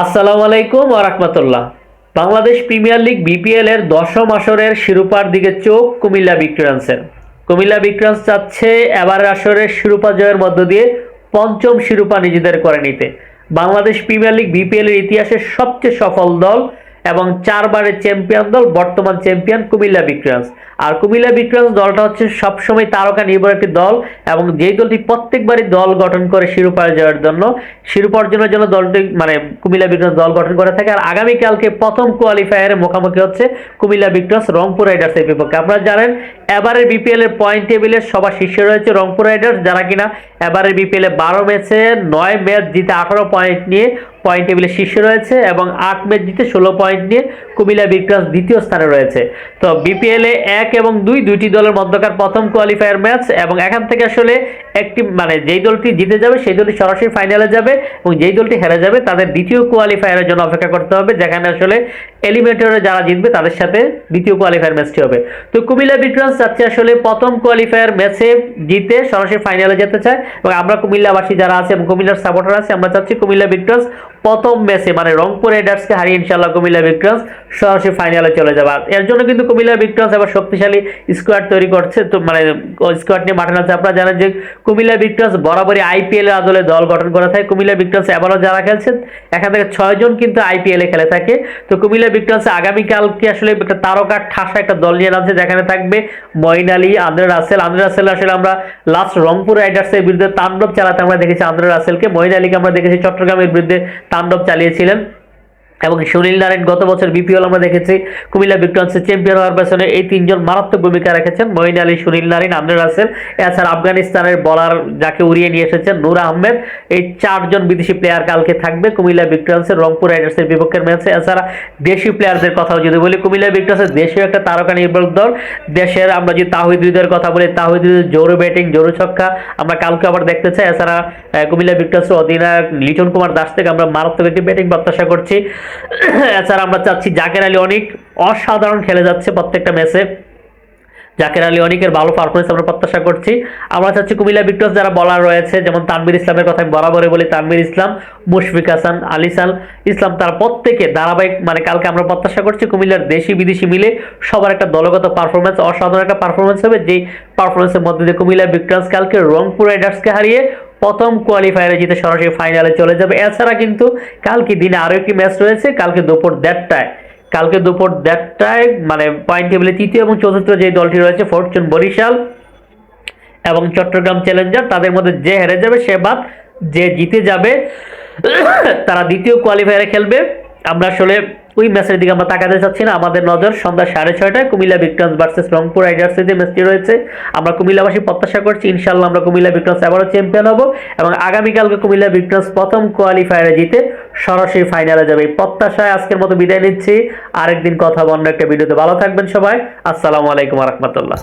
আসসালামু আলাইকুম রাহমাতুল্লাহ। বাংলাদেশ প্রিমিয়ার লিগ বিপিএল এর দশম আসরের শিরোপার দিকে চোখ কুমিল্লা ভিক্টোরিয়ান্সের। কুমিল্লা ভিক্টোরিয়ান্স চাচ্ছে এবারের আসরের শিরোপা জয়ের মধ্য দিয়ে পঞ্চম শিরোপা নিজেদের করে নিতে। বাংলাদেশ প্রিমিয়ার লিগ বিপিএল এর ইতিহাসে সবচেয়ে সফল দল এবং চারবারের চ্যাম্পিয়ন দল, বর্তমান চ্যাম্পিয়ন কুমিল্লা ভিক্টোরিয়ান্স আর কুমিল্লা ভিক্টোরিয়ান্স দলটা হচ্ছে সবসময় তারকা নির্ভর একটি দল এবং যেই দলটি প্রত্যেকবারই দল গঠন করে শিরোপা জয়ের জন্য, শিরোপা অর্জনের জন্য দলটি মানে কুমিল্লা ভিক্টোরিয়ান্স দল গঠন করে থাকে। আর আগামীকালকে প্রথম কোয়ালিফায়ারে মুখোমুখি হচ্ছে কুমিল্লা ভিক্টোরিয়ান্স রংপুর রাইডার্সের বিপক্ষে। আপনারা জানেন, এবারের বিপিএল এর পয়েন্ট টেবিলের সবার শীর্ষে রয়েছে রংপুর রাইডার্স যারা কিনা এবারের বিপিএল এ বারো ম্যাচে নয় ম্যাচ জিতে আঠারো পয়েন্ট নিয়ে পয়েন্ট টেবিলে শীর্ষে রয়েছে এবং আট ম্যাচ জিতে ষোলো পয়েন্ট নিয়ে কুমিল্লা ভিক্টোরিয়ান্স দ্বিতীয় স্থানে রয়েছে। তো বিপিএল এক এবং দুই, দুইটি দলের মধ্যকার প্রথম কোয়ালিফায়ার ম্যাচ এবং এখান থেকে আসলে একটি মানে যেই দলটি জিতে যাবে সেই দলটি সরাসরি ফাইনালে যাবে এবং যেই দলটি হেরে যাবে তাদের দ্বিতীয় কোয়ালিফায়ারের জন্য অপেক্ষা করতে হবে। যেখানে আসলে এলিমিনেটরে যারা জিতবে তাদের সাথে দ্বিতীয় কোয়ালিফায়ার ম্যাচটি হবে। তো কুমিল্লা ভিক্টোরিয়ান্স চাচ্ছে আসলে প্রথম কোয়ালিফায়ার ম্যাচে জিতে সরাসরি ফাইনালে যেতে চায় এবং আমরা কুমিল্লাবাসী যারা আছে এবং কুমিল্লার সাপোর্টার আছে, আমরা চাচ্ছি কুমিল্লা ভিক্টোরিয়ান্স প্রথম ম্যাচে মানে রংপুর রাইডার্সকে হারিয়ে ইনশাল্লাহ কুমিল্লা ভিক্টোরিয়ান্স সরাসরি ফাইনালে চলে যাবে। এর জন্য কিন্তু কুমিল্লা ভিক্টোরিয়ান্স এবার শক্তিশালী স্কোয়াড তৈরি করছে। তো মানে স্কোয়াড নিয়ে মাঠে আছে আপনারা জানেন যে কুমিল্লা ভিক্টোরিয়ান্স বরাবরই আইপিএল এর আদলে দল গঠন করা থাকে। কুমিল্লা ভিক্টোরিয়ান্স এবারও যারা খেলছেন, এখান থেকে ছয়জন কিন্তু আইপিএল এ খেলে থাকে। তো কুমিল্লা ভিক্টোরিয়ান্স আগামীকালকে আসলে একটা তারকা ঠাসা একটা দল নিয়ে নামছে, যেখানে থাকবে Moeen Ali, Andre Russell. Andre Russell আসলে আমরা লাস্ট রংপুর রাইডার্সের বিরুদ্ধে তাণ্ডব চালাতে আমরা দেখেছি আন্দ্রে রাসেলকে। মঈন আলীকে আমরা দেখেছি চট্টগ্রামের বিরুদ্ধে তাণ্ডব চালিয়েছিলেন। এবং সুনীল নারায়ণ গত বছর বিপিএল আমরা দেখেছি। কুমিল্লা ভিক্টোরিয়ান্সের চ্যাম্পিয়ন হওয়ার পেছনে এই তিনজন মারাত্মক ভূমিকা রেখেছেন। মঈন আলী, সুনীল নারায়ণ আন্দ্রে রাসেল এছাড়া আফগানিস্তানের বলার যাকে উড়িয়ে নিয়ে এসেছেন নূর আহমেদ। এই চারজন বিদেশি প্লেয়ার কালকে থাকবে কুমিল্লা ভিক্টোরিয়ান্সের রংপুর রাইডার্সের বিপক্ষের ম্যাচে। এছাড়া দেশি প্লেয়ারদের কথাও যদি বলি, কুমিল্লা ভিক্টোরিয়ান্সের দেশীয় একটা তারকা নির্ভর দল। দেশের আমরা যদি তাহিদুদের কথা বলি তাহিদুদের জোরো ব্যাটিং জোরো ছক্কা আমরা কালকে আবার দেখতে চাই। এছাড়া কুমিল্লা ভিক্টোরিয়ান্সের অধিনায়ক লিটন কুমার দাস থেকে আমরা মারাত্মক একটি ব্যাটিং প্রত্যাশা করছি। এছাড়া আমরা চাচ্ছি জাকের আলী অনেক অসাধারণ খেলে যাচ্ছে প্রত্যেকটা ম্যাচে জাকের আলী অনেকের ভালো পারফরমেন্স আমরা প্রত্যাশা করছি। আমরা চাচ্ছি কুমিল্লা ভিক্টোরিয়াস যারা বলার রয়েছে, যেমন তানবির ইসলামের কথা আমি বরাবরই বলি তানবির ইসলাম, মুশফিক হাসান আলিসাল ইসলাম তারা প্রত্যেকে ধারাবাহিক মানে কালকে আমরা প্রত্যাশা করছি কুমিল্লার দেশি বিদেশি মিলে সবার একটা দলগত পারফরমেন্স অসাধারণ একটা পারফরমেন্স হবে, যেই পারফরমেন্সের মধ্যে দিয়ে কুমিল্লা ভিক্টোরিয়াস কালকে রংপুর রাইডার্সকে হারিয়ে প্রথম কোয়ালিফায়ারে জিতে সরাসরি ফাইনালে চলে যাবে। এছাড়া কিন্তু কালকে দিনে আরও একটি ম্যাচ রয়েছে, কালকে দুপুর দেড়টায়। কালকে দুপুর দেড়টায় মানে পয়েন্ট টেবিলে তৃতীয় এবং চতুর্থ যে দলটি রয়েছে ফরচুন বরিশাল এবং চট্টগ্রাম চ্যালেঞ্জার তাদের মধ্যে যে হেরে যাবে সে বাদ, যে জিতে যাবে, তারা দ্বিতীয় কোয়ালিফায়ারে খেলবে। আমরা আসলে ওই ম্যাচের দিকে আমরা তাকাতে চাচ্ছি না। আমাদের নজর সন্ধ্যা সাড়ে ছয়টায় কুমিল্লা ভিক্টোরিয়ান্স ভার্সেস রংপুর রাইডার্সের যে ম্যাচটি রয়েছে। আমরা কুমিল্লাবাসী প্রত্যাশা করছি ইনশাল্লাহ আমরা কুমিল্লা ভিক্টোরিয়ান্স আবারও চ্যাম্পিয়ন হব এবং আগামীকালকে কুমিল্লা ভিক্টোরিয়ান্স প্রথম কোয়ালিফায়ারে জিতে সরাসরি ফাইনালে যাবে। এই প্রত্যাশায় আজকের মতো বিদায় নিচ্ছি। আরেকদিন কথা বন্য একটা ভিডিওতে ভালো থাকবেন সবাই। আসসালামু আলাইকুম রহমতুল্লাহ।